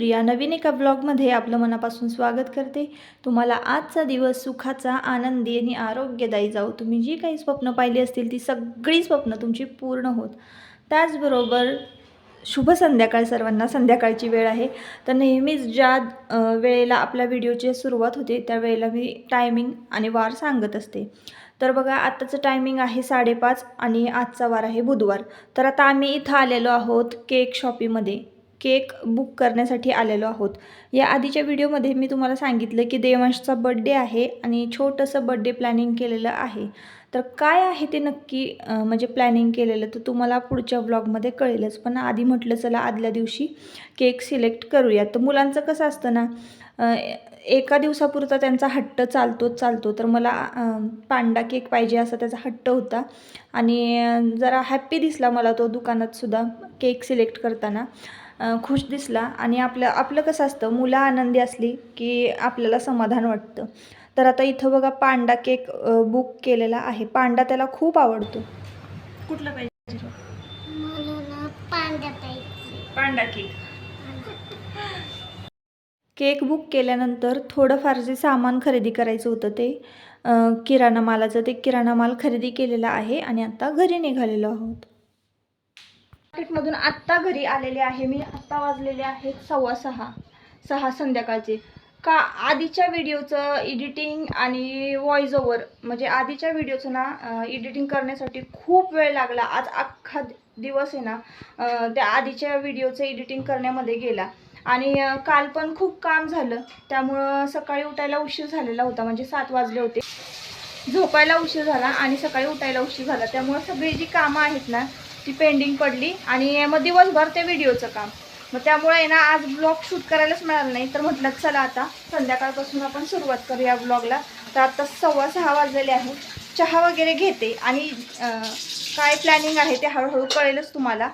सुप्रिया नवीन एका ब्लॉगमध्ये आपलं मनापासून स्वागत करते. तुम्हाला आजचा दिवस सुखाचा आनंदी आणि आरोग्यदायी जाऊ तुम्ही जी काही स्वप्न पाहिली असतील ती सगळी स्वप्न तुमची पूर्ण होत. त्याचबरोबर शुभ संध्याकाळ सर्वांना. संध्याकाळची वेळ आहे. तर नेहमीच ज्या वेळेला आपल्या व्हिडिओची सुरुवात होते त्या वेळेला मी टायमिंग आणि वार सांगत असते. तर बघा आत्ताचं टायमिंग आहे साडेपाच आणि आजचा वार आहे बुधवार. तर आता आम्ही इथं आलेलो आहोत केक शॉपीमध्ये. केक बुक करण्यासाठी आलेलो आहोत. या आधीच्या व्हिडिओमध्ये मी तुम्हाला सांगितलं की देवांशचा बड्डे आहे आणि छोटंसं बड्डे प्लॅनिंग केलेलं आहे. तर काय आहे ते नक्की म्हणजे प्लॅनिंग केलेलं तर तुम्हाला पुढच्या ब्लॉगमध्ये कळेलच. पण आधी म्हटलं चला आदल्या दिवशी केक सिलेक्ट करूया. तर मुलांचं कसं असतं ना एका दिवसापुरता त्यांचा हट्ट चालतोच चालतो. तर मला पांडा केक पाहिजे असा त्याचा हट्ट होता. आणि जरा हॅप्पी दिसला मला तो दुकानात सुद्धा केक सिलेक्ट करताना. खुश दिसला आणि आपलं आपलं कसं असतं मुलं आनंदी असली की आपल्याला समाधान वाटतं. तर आता इथं बघा पांडा केक बुक केलेला आहे. पांडा त्याला खूप आवडतो. कुठला पाहिजे? पाहिजे. पांडा केक. केक बुक केल्यानंतर थोडंफार जे सामान खरेदी करायचं होतं ते. किराणा मालाचं. ते किराणा माल खरेदी केलेला आहे आणि आता घरी निघालेलो आहोत. मार्केटमधून आत्ता घरी आलेले आहे. मी आत्ता वाजलेले आहेत सव्वा सहा. सहा संध्याकाळचे. का आधीच्या व्हिडिओचं एडिटिंग आणि व्हॉइस ओवर म्हणजे आधीच्या व्हिडिओचं ना एडिटिंग करण्यासाठी खूप वेळ लागला. आज अख्खा दिवस आहे ना त्या आधीच्या व्हिडिओचं एडिटिंग करण्यामध्ये गेला. आणि काल पण खूप काम झालं. त्यामुळं सकाळी उठायला उशीर झालेला होता. म्हणजे सात वाजले होते. झोपायला उशीर झाला आणि सकाळी उठायला उशीर झाला. त्यामुळं सगळी जी कामं आहेत ना ती पेंडिंग पडली आणि मग दिवसभर ते व्हिडिओचं काम. मग त्यामुळे आहे ना आज ब्लॉग शूट करायलाच मिळालं नाही. तर म्हटलं चला आता संध्याकाळपासून आपण सुरुवात करूया ब्लॉगला तर आता सव्वा सहा वाजलेले आहे. चहा वगैरे घेते आणि काय प्लॅनिंग आहे ते हळूहळू कळेलच तुम्हाला.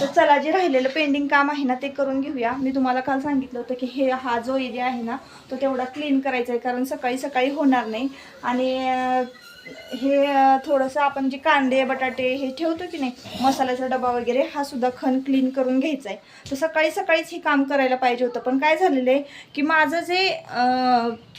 तर चला जे राहिलेलं पेंडिंग काम आहे ना ते करून घेऊया. मी तुम्हाला काल सांगितलं होतं की हे हा जो एरिया आहे ना तो तेवढा क्लीन करायचा आहे. कारण सकाळी सकाळी होणार नाही. आणि हे थोडंसं आपण जे कांदे बटाटे हे ठेवतो की नाही मसाल्याचा डबा वगैरे हा सुद्धा खण क्लीन करून घ्यायचा आहे. तर सकाळी सकाळीच हे काम करायला पाहिजे होतं. पण काय झालेलं आहे की माझं जे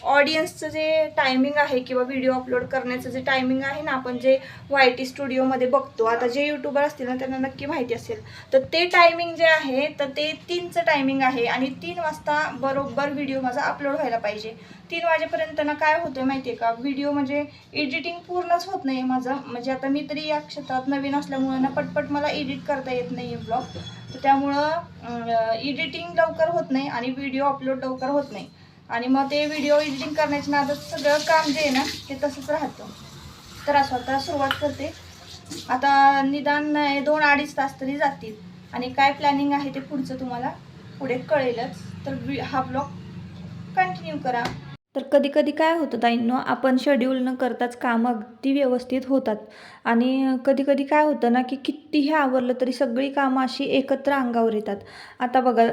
ऑडियन्सचं जे टायमिंग आहे किंवा व्हिडिओ अपलोड करण्याचं जे टायमिंग आहे ना आपण जे वाय टी स्टुडिओमध्ये बघतो आता जे यूट्यूबर असतील ना त्यांना नक्की माहिती असेल. तर ते टायमिंग जे आहे तर ते तीनचं टायमिंग आहे आणि तीन वाजता बरोबर व्हिडिओ माझा अपलोड व्हायला पाहिजे. तीन वाजेपर्यंत ना काय होतं माहिती आहे का? व्हिडिओ म्हणजे एडिटिंग पूर्णच होत नाही माझं. म्हणजे आता मी तरी या क्षेत्रात नवीन असल्यामुळं ना पटपट मला एडिट करता येत नाही आहे ब्लॉग तर त्यामुळं एडिटिंग लवकर होत नाही आणि व्हिडिओ अपलोड लवकर होत नाही. आणि मग ते व्हिडिओ एडिटिंग करण्याच्या नादात सगळं काम जे आहे ना ते तसंच राहतं. तर असं आता सुरुवात करते. आता निदान अं, दोन अडीच तास तरी जातील. आणि काय प्लॅनिंग आहे ते पुढचं तुम्हाला पुढे कळेलच. तर हा ब्लॉग कंटिन्यू करा. तर कधी कधी काय होतं ताईंनो आपण शेड्यूल न करताच कामं अगदी व्यवस्थित होतात. आणि कधी कधी काय होतं ना की कितीही आवरलं तरी सगळी कामं अशी एकत्र अंगावर येतात. आता बघा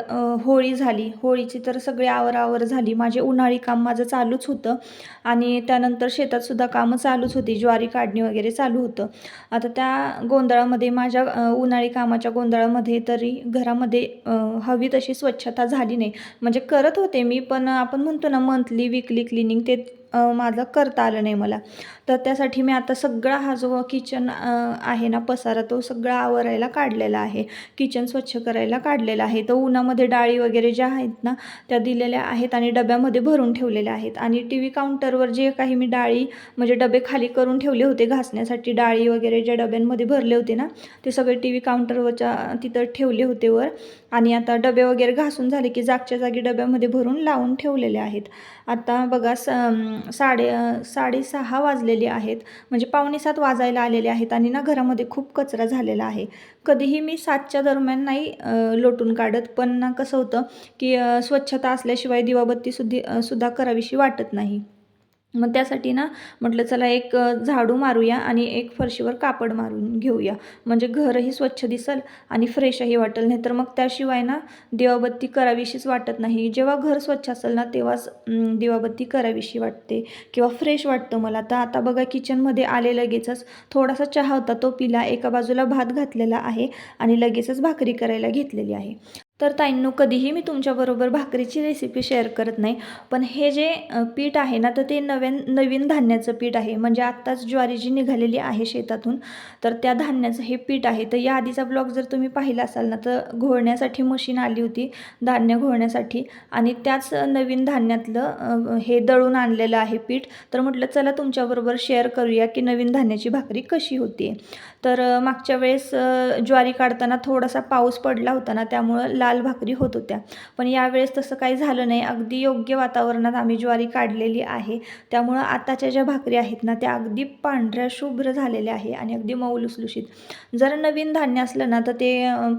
होळी झाली. होळीची तर सगळी आवरावर झाली. माझे उन्हाळी काम माझं चालूच होतं. आणि त्यानंतर शेतातसुद्धा कामं चालूच होती. ज्वारी काढणी वगैरे चालू होतं. आता त्या गोंधळामध्ये माझ्या उन्हाळी कामाच्या गोंधळामध्ये तरी घरामध्ये हवी तशी स्वच्छता झाली नाही. म्हणजे करत होते मी पण आपण म्हणतो ना मंथली वीक લિક્વિડ ક્લિનિંગ તે माझं करता आलं नाही मला. तर त्यासाठी मी आता सगळा हा जो किचन आहे ना पसारा तो सगळा आवरायला काढलेला आहे. किचन स्वच्छ करायला काढलेला आहे. तर उन्हामध्ये डाळी वगैरे ज्या आहेत ना त्या दिलेल्या आहेत आणि डब्यामध्ये भरून ठेवलेल्या आहेत. आणि टी व्ही काउंटरवर जे काही मी डाळी म्हणजे डबे खाली करून ठेवले होते घासण्यासाठी डाळी वगैरे ज्या डब्यांमध्ये भरले होते ना ते सगळे टी व्ही काउंटरवरच्या तिथं ठेवले होते वर. आणि आता डबे वगैरे घासून झाले की जागच्या जागी डब्यामध्ये भरून लावून ठेवलेले आहेत. आता बघा स साडे साडेसहा वाजलेले आहेत. म्हणजे पावणेसात वाजायला आलेले आहेत आणि ना घरामध्ये खूप कचरा झालेला आहे. कधीही मी सातच्या दरम्यान नाही लोटून काढत. पण ना कसं होतं की स्वच्छता असल्याशिवाय दिवाबत्ती सुद्धी सुद्धा करावीशी वाटत नाही. मग त्यासाठी ना म्हटलं चला एक झाडू मारूया आणि एक फरशीवर कापड मारून घेऊया. म्हणजे घरही स्वच्छ दिसल आणि फ्रेशही वाटेल. नाही तर मग त्याशिवाय ना दिवाबत्ती करावीशीच वाटत नाही. जेव्हा घर स्वच्छ असेल ना तेव्हाच दिवाबत्ती करावीशी वाटते किंवा फ्रेश वाटतं मला. तर आता बघा किचनमध्ये आले लगेचच थोडासा चहा होता तो पिला एका बाजूला भात घातलेला आहे आणि लगेचच भाकरी करायला घेतलेली आहे. तर ताईंनो कधीही मी तुमच्याबरोबर भाकरीची रेसिपी शेअर करत नाही पण हे जे पीठ आहे ना तर ते नव्यान नवीन धान्याचं पीठ आहे. म्हणजे आत्ताच ज्वारी जी निघालेली आहे शेतातून तर त्या धान्याचं हे पीठ आहे. तर या आधीचा ब्लॉग जर तुम्ही पाहिला असाल ना तर घोळण्यासाठी मशीन आली होती धान्य घोळण्यासाठी. आणि त्याच नवीन धान्यातलं हे दळून आणलेलं आहे पीठ. तर म्हटलं चला तुमच्याबरोबर शेअर करूया की नवीन धान्याची भाकरी कशी होती तर मागच्या वेळेस ज्वारी काढताना थोडासा पाऊस पडला होता ना त्यामुळं लाल भाकरी होत होत्या. पण यावेळेस तसं काही झालं नाही. अगदी योग्य वातावरणात आम्ही ज्वारी काढलेली आहे. त्यामुळं आताच्या ज्या भाकरी आहेत ना त्या अगदी पांढऱ्या शुभ्र झालेल्या आहे आणि अगदी मऊ लुसलुशीत. जर नवीन धान्य असलं ना तर ते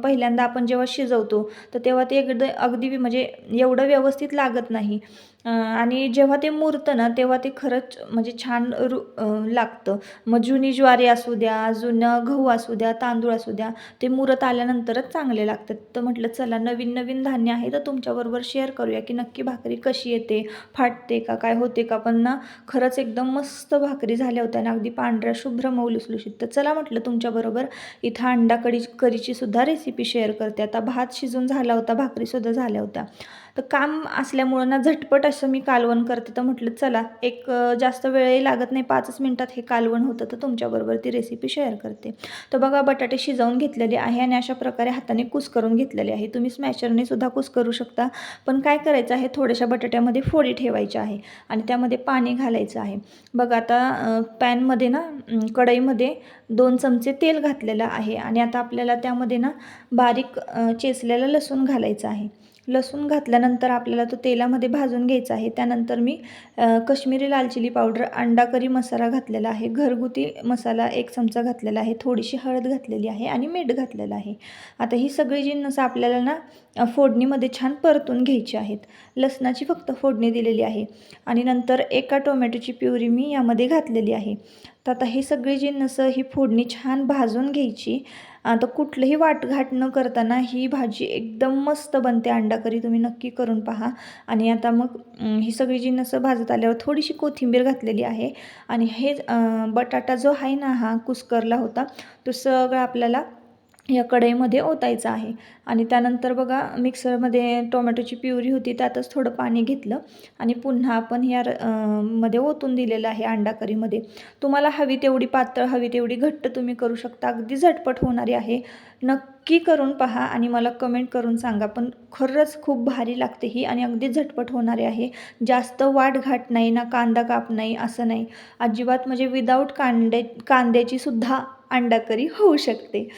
पहिल्यांदा आपण जेव्हा शिजवतो तर तेव्हा ते एकदा अगदी म्हणजे एवढं व्यवस्थित लागत नाही. आणि जेव्हा ते मुरतं ना तेव्हा ते खरंच म्हणजे छान रु लागतं. मग जुनी ज्वारी असू द्या जुनं गहू असू द्या तांदूळ असू द्या ते मुरत आल्यानंतरच चांगले लागतात. तर म्हटलं चला नवीन नवीन धान्य आहे तर तुमच्याबरोबर शेअर करूया की नक्की भाकरी कशी येते फाटते का काय होते का? पण ना खरंच एकदम मस्त भाकरी झाल्या होत्या ना अगदी पांढऱ्या शुभ्र मऊ लुसलुशीत. तर चला म्हटलं तुमच्याबरोबर इथं अंडा कडी कढीची सुद्धा रेसिपी शेअर करते. आता भात शिजून झाला होता भाकरीसुद्धा झाल्या होत्या. तर काम असल्यामुळं ना झटपट असं मी कालवण करते. तर म्हटलं चला एक जास्त वेळही लागत नाही पाचच मिनटात हे कालवण होतं तर तुमच्याबरोबर ती रेसिपी शेअर करते. तर बघा बटाटे शिजवून घेतलेले आहे आणि अशा प्रकारे हाताने कुस करून घेतलेले आहे. तुम्ही स्मॅशरने सुद्धा कुस करू शकता. पण काय करायचं आहे? थोड्याशा बटाट्यामध्ये फोडी ठेवायची आहे आणि त्यामध्ये पाणी घालायचं आहे. बघा आता पॅनमध्ये ना कढईमध्ये दोन चमचे तेल घातलेलं आहे आणि आता आपल्याला त्यामध्ये ना बारीक चेचलेला लसूण घालायचं आहे. लसूण घातल्यानंतर आपल्याला तो तेलामध्ये भाजून घ्यायचा आहे. त्यानंतर मी कश्मीरी लाल चिली पावडर अंडा करी मसाला घातलेला आहे. घरगुती मसाला एक चमचा घातलेला आहे. थोडीशी हळद घातलेली आहे आणि मीठ घातलेलं आहे. आता ही सगळी जिन्नस आपल्याला ना फोडणीमध्ये छान परतून घ्यायची आहेत. लसणाची फक्त फोडणी दिलेली आहे. आणि नंतर एका टोमॅटोची प्युरी मी यामध्ये घातलेली आहे. तर आता हे सगळी जिन्नसं ही फोडणी छान भाजून घ्यायची आता कुठलंही वाटघाट न करताना ही भाजी एकदम मस्त बनते. अंडाकरी तुम्ही नक्की करून पहा. आणि आता मग ही सगळी जिन्नसं भाजत आल्यावर थोडीशी कोथिंबीर घातलेली आहे. आणि हे बटाटा जो आहे ना हा कुस्करला होता तो सगळा आपल्याला या कढईमध्ये ओतायचं आहे. आणि त्यानंतर बघा मिक्सरमध्ये टोमॅटोची प्युरी होती त्यातच थोडं पाणी घेतलं. आणि पुन्हा आपण या र- मध्ये ओतून दिलेलं आहे अंडा करीमध्ये तुम्हाला हवी तेवढी पातळ हवी तेवढी घट्ट तुम्ही करू शकता. अगदी झटपट होणारी आहे. नक्की करून पहा आणि मला कमेंट करून सांगा. पण खरंच खूप भारी लागते ही आणि अगदी झटपट होणारी आहे. जास्त वाटघाट नाही ना कांदा काप नाही असं नाही. अजिबात म्हणजे विदाऊट कांदे कांद्याचीसुद्धा अंडाकरी अंडा करी होऊ शकते.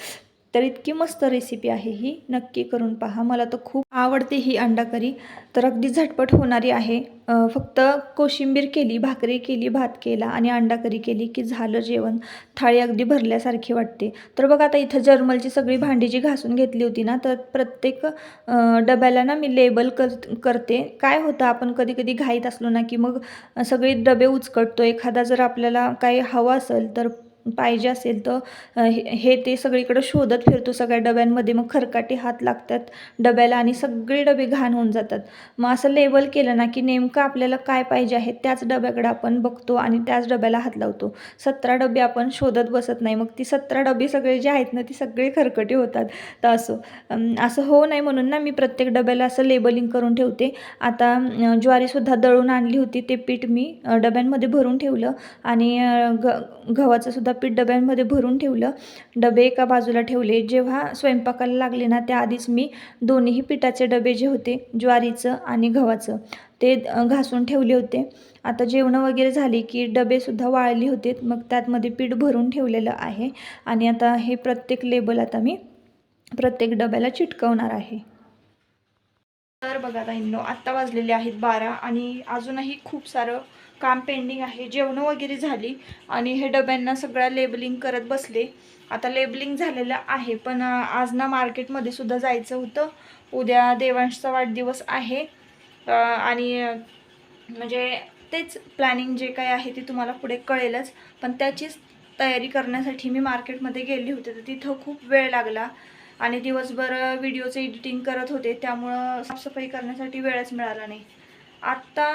तर इतकी मस्त रेसिपी आहे ही. नक्की करून पहा. मला तर खूप आवडते ही अंडा करी तर अगदी झटपट होणारी आहे. फक्त कोशिंबीर केली भाकरी केली भात केला आणि अंडा करी केली की झालं जेवण. थाळी अगदी भरल्यासारखी वाटते. तर बघा आता इथं जर्मलची सगळी भांडी जी घासून घेतली होती ना तर प्रत्येक डब्याला ना मी लेबल कर करते. काय होतं आपण कधी कधी घाईत असलो ना की मग सगळे डबे उचकटतो. एखादा जर आपल्याला काही हवं असेल तर पाहिजे असेल तर हे हे ते सगळीकडे शोधत फिरतो. सगळ्या डब्यांमध्ये मग खरकाटे हात लागतात डब्याला आणि सगळे डबे घाण होऊन जातात. मग असं लेबल केलं ना की नेमकं आपल्याला काय पाहिजे आहे त्याच डब्याकडे आपण बघतो आणि त्याच डब्याला हात लावतो. सतरा डबे आपण शोधत बसत नाही. मग ती सतरा डबे सगळे जे आहेत ना ती सगळे खरकटे होतात. तर असं असं हो नाही म्हणून ना मी प्रत्येक डब्याला असं लेबलिंग करून ठेवते. आता ज्वारीसुद्धा दळून आणली होती ते पीठ मी डब्यांमध्ये भरून ठेवलं आणि ग गव्हाचंसुद्धा पीठ डब्यांमध्ये भरून ठेवलं. डबे एका बाजूला ठेवले. जेव्हा स्वयंपाकाला लागले ना त्याआधीच मी दोन्हीही पिठाचे डबे जे होते ज्वारीचं आणि गव्हाचं ते घासून ठेवले होते. आता जेवणं वगैरे झाली की डबेसुद्धा वाळले होते. मग त्यातमध्ये पीठ भरून ठेवलेलं आहे. आणि आता हे प्रत्येक लेबल आता मी प्रत्येक डब्याला चिटकवणार आहे. तर बघा ताईंनो आत्ता वाजलेले आहेत बारा आणि अजूनही खूप सारं काम पेंडिंग आहे. जेवणं वगैरे झाली आणि हे डब्यांना सगळ्या लेबलिंग करत बसले. आता लेबलिंग झालेलं आहे पण आज ना मार्केटमध्ये सुद्धा जायचं होतं. उद्या देवांशचा वाढदिवस आहे. आणि म्हणजे तेच प्लॅनिंग जे काय आहे ते तुम्हाला पुढे कळेलच. पण त्याचीच तयारी करण्यासाठी मी मार्केटमध्ये गेली होते तर तिथं खूप वेळ लागला. आणि दिवसभर व्हिडिओचं एडिटिंग करत होते. त्यामुळं साफसफाई करण्यासाठी वेळच मिळाला नाही. आत्ता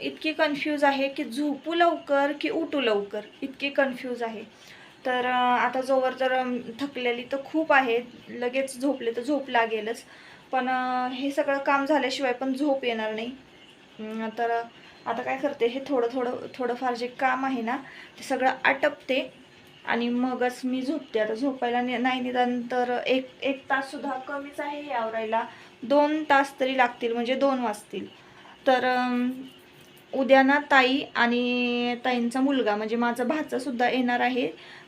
इतकी कन्फ्यूज आहे की झोपू लवकर की उठू लवकर इतकी कन्फ्यूज आहे. तर आता जोवर तर थकलेली तर खूप आहे लगेच झोपले तर झोप लागेलच. पण हे सगळं काम झाल्याशिवाय पण झोप येणार नाही. तर आता काय करते हे थोडं थोडं थोडंफार जे काम आहे ना ते सगळं आटपते आणि मगच मी झोपते. आता झोपायला नि- नाही निदान तर एक एक ताससुद्धा कमीच आहे हे आवरायला दोन तास तरी लागतील म्हणजे दोन वाजतील. तर उद्या ना ताई आणि ताईंचा मुलगा म्हणजे माझा भाचासुद्धा येणार आहे.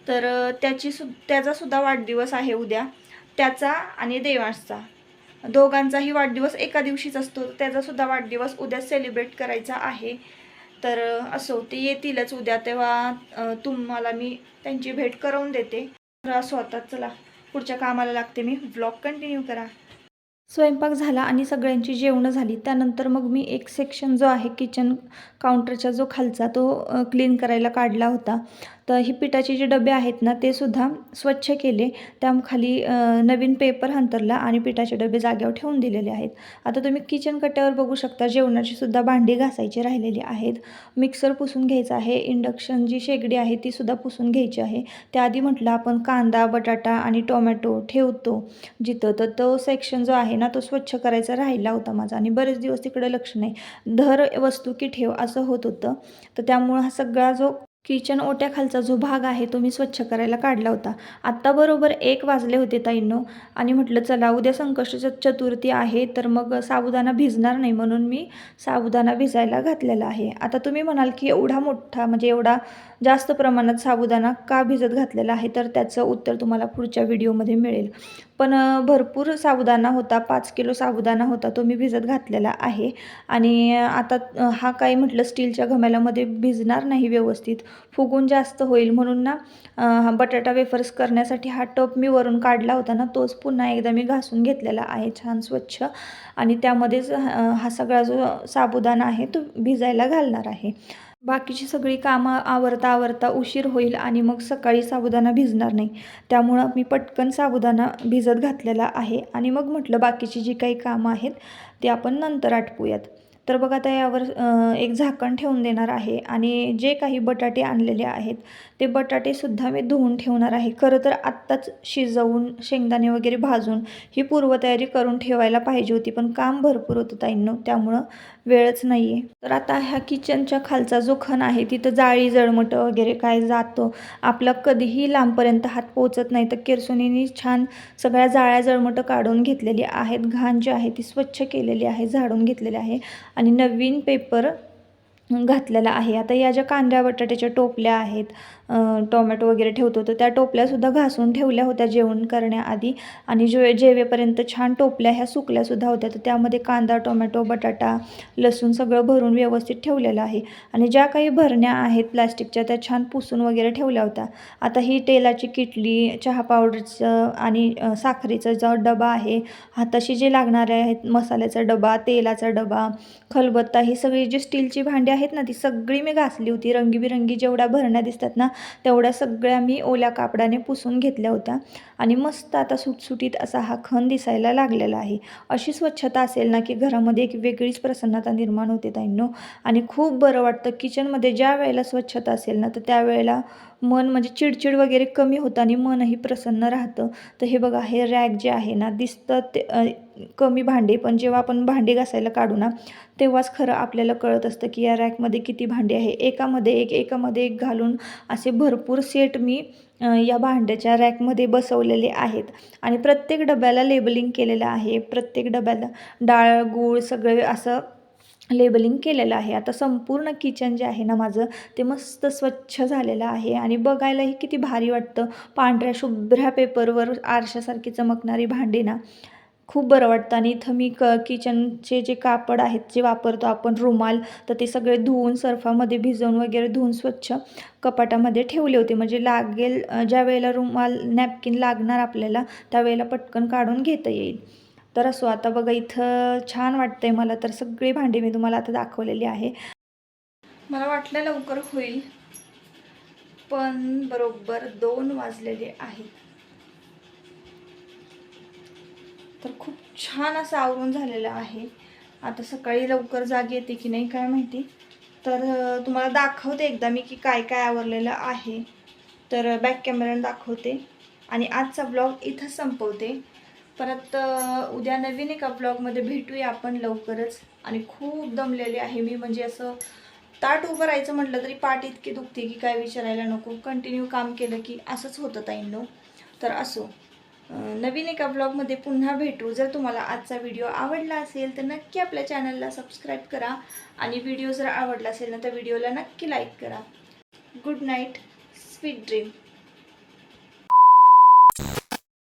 तर त्याची सु त्याचासुद्धा वाढदिवस आहे उद्या. त्याचा आणि देवांचा. दोघांचाही वाढदिवस एका दिवशीच असतो. त्याचासुद्धा वाढदिवस उद्या सेलिब्रेट करायचा आहे. तर असो ते येतीलच उद्या तेव्हा तुम्हाला मी त्यांची भेट करून देते. तर असो आता चला पुढच्या कामाला लागते मी. ब्लॉग कंटिन्यू करा. स्वयंपाक झाला आणि सगळ्यांची जेवणं झाली त्यानंतर मग मी एक सेक्शन जो आहे किचन काउंटरचा जो खालचा तो क्लीन करायला काढला होता. तर ही पिठाचे जे डबे आहेत ना ते सुद्धा स्वच्छ केले. त्या खाली नवीन पेपर हंतरला आणि पिठाचे डबे जाग्यावर ठेवून दिलेले आहेत. आता तुम्ही किचन कट्ट्यावर बघू शकता जेवणाची सुद्धा भांडी घासायची राहिलेली आहेत. मिक्सर पुसून घ्यायचा आहे. इंडक्शन जी शेगडी आहे ती सुद्धा पुसून घ्यायची आहे. त्याआधी म्हटलं आपण कांदा बटाटा आणि टोमॅटो ठेवतो. जिथं तर तो सेक्शन जो आहे ना तो स्वच्छ करायचा राहिला होता माझा आणि बरेच दिवस तिकडे लक्ष नाही. धर वस्तू की ठेव असं होत होतं. तर त्यामुळं हा सगळा जो किचन ओट्याखालचा जो भाग आहे तो मी स्वच्छ करायला काढला होता. आत्ता बरोबर एक वाजले होते ताईंनो. आणि म्हटलं चला उद्या संकष्ट चतुर्थी आहे तर मग साबुदाणा भिजणार नाही म्हणून मी साबुदाणा भिजायला घातलेला आहे. आता तुम्ही म्हणाल की एवढा मोठा म्हणजे एवढा जास्त प्रमाणात साबुदाणा का भिजत घातलेला आहे? तर त्याचं उत्तर तुम्हाला पुढच्या व्हिडिओमध्ये मिळेल. पण भरपूर साबुदाणा होता. पाच किलो साबुदाणा होता. तो मी भिजत घातलेला आहे. आणि आता हा काही म्हटलं स्टीलच्या घमेल्यामध्ये भिजणार नाही व्यवस्थित. फुगून जास्त होईल म्हणून ना बटाटा वेफर्स करण्यासाठी हा टप मी वरून काढला होता ना तोच पुन्हा एकदा मी घासून घेतलेला आहे. छान स्वच्छ. आणि त्यामध्येच हा सगळा जो साबुदाणा आहे तो भिजायला घालणार आहे. बाकीची सगळी कामं आवरता आवरता उशीर होईल आणि मग सकाळी साबुदाणा भिजणार नाही. त्यामुळं मी पटकन साबुदाणा भिजत घातलेला आहे आणि मग म्हटलं बाकीची जी काही कामं आहेत ती आपण नंतर आटपूयात. तर बघा आता यावर एक झाकण ठेवून देणार आहे आणि जे काही बटाटे आणलेले आहेत ते बटाटेसुद्धा मी धुवून ठेवणार आहे. खरं तर आत्ताच शिजवून शेंगदाणे वगैरे भाजून ही पूर्वतयारी करून ठेवायला पाहिजे होती पण काम भरपूर होतं ताईंनो त्यामुळं वेळच नाही आहे तर आता ह्या किचनच्या खालचा जो खण आहे तिथं जाळी जळमटं वगैरे काय जातो आपला कधीही लांबपर्यंत हात पोचत नाही. तर किरसुनीनी छान सगळ्या जाळ्या जळमटं काढून घेतलेली आहेत. घाण जी आहे ती स्वच्छ केलेली आहे झाडून घेतलेली आहे. आणि नवीन पेपर घातलेला आहे. आता या ज्या कांद्या बटाट्याच्या टोपल्या आहेत टोमॅटो वगैरे ठेवतो. तर त्या टोपल्यासुद्धा घासून ठेवल्या होत्या जेवण करण्याआधी. आणि जे जेवेपर्यंत छान टोपल्या ह्या सुकल्यासुद्धा होत्या तर त्यामध्ये कांदा टोमॅटो बटाटा लसूण सगळं भरून व्यवस्थित ठेवलेलं आहे. आणि ज्या काही भरण्या आहेत प्लॅस्टिकच्या त्या छान पुसून वगैरे ठेवल्या होत्या. आता ही तेलाची किटली चहा पावडरचं आणि साखरेचा जो डबा आहे हाताशी जे लागणारे आहेत मसाल्याचा डबा तेलाचा डबा खलबत्ता ही सगळी जी स्टीलची भांडी आहेत ना ती सगळी मी घासली होती. रंगीबिरंगी जेवढ्या भरण्या दिसतात ना तेवढ्या सगळ्या मी ओल्या कापडाने पुसून घेतल्या होत्या. आणि मस्त आता सुटसुटीत असा हा खण दिसायला लागलेला आहे. अशी स्वच्छता असेल ना की घरामध्ये एक वेगळीच प्रसन्नता निर्माण होते ताईंनो. आणि खूप बरं वाटतं किचनमध्ये ज्या वेळेला स्वच्छता असेल ना तर त्यावेळेला मन म्हणजे चिडचिड वगैरे कमी होतं आणि मनही प्रसन्न राहतं. तर हे बघा हे रॅक जे आहे ना दिसतं ते कमी भांडे पण जेव्हा आपण भांडी घासायला काढू ना तेव्हाच खरं आपल्याला कळत असतं की या रॅकमध्ये किती भांडी आहे. एकामध्ये एक एकामध्ये एक घालून असे भरपूर सेट मी या भांड्याच्या रॅकमध्ये बसवलेले आहेत. आणि प्रत्येक डब्याला लेबलिंग केलेलं आहे. प्रत्येक डब्याला डाळ गूळ सगळे असं लेबलिंग केलेलं आहे. आता संपूर्ण किचन जे आहे ना माझं ते मस्त स्वच्छ झालेलं आहे. आणि बघायलाही किती भारी वाटतं. पांढऱ्या शुभ्र पेपरवर आरशासारखी चमकणारी भांडी ना. खूप बरं वाटतं. आणि इथं मी क किचनचे जे कापड आहेत जे वापरतो आपण रुमाल तर ते सगळे धुवून सर्फामध्ये भिजवून वगैरे धुवून स्वच्छ कपाटामध्ये ठेवले होते. म्हणजे लागेल ज्या वेळेला रुमाल नॅपकिन लागणार आपल्याला त्यावेळेला पटकन काढून घेता येईल. तर असो आता बघा इथं छान वाटतंय मला. तर सगळी भांडी मी तुम्हाला आता दाखवलेली आहे. मला वाटलं लवकर होईल पण बरोबर दोन वाजलेले आहेत. तर खूप छान असं आवरून झालेलं आहे. आता सकाळी लवकर जाग येते की नाही काय माहिती. तर तुम्हाला दाखवते एकदा मी की काय काय आवरलेलं आहे. तर बॅक कॅमेऱ्याने दाखवते. आणि आजचा ब्लॉग इथंच संपवते. परत उद्या नवीन एका ब्लॉगमध्ये भेटूया आपण लवकरच. आणि खूप दमलेले आहे मी. म्हणजे असं ताट उभं राहायचं म्हटलं तरी पाठ इतकी दुखते की काय विचारायला नको. कंटिन्यू काम केलं की असंच होतं ताईंनो. तर असो. नवीन एका ब्लॉगमध्ये पुन्हा भेटू. जर तुम्हाला आजचा व्हिडिओ आवडला असेल तर नक्की आपल्या चॅनलला सबस्क्राईब करा. आणि व्हिडिओ जर आवडला असेल ना तर व्हिडिओला नक्की लाईक करा. Good night sweet dream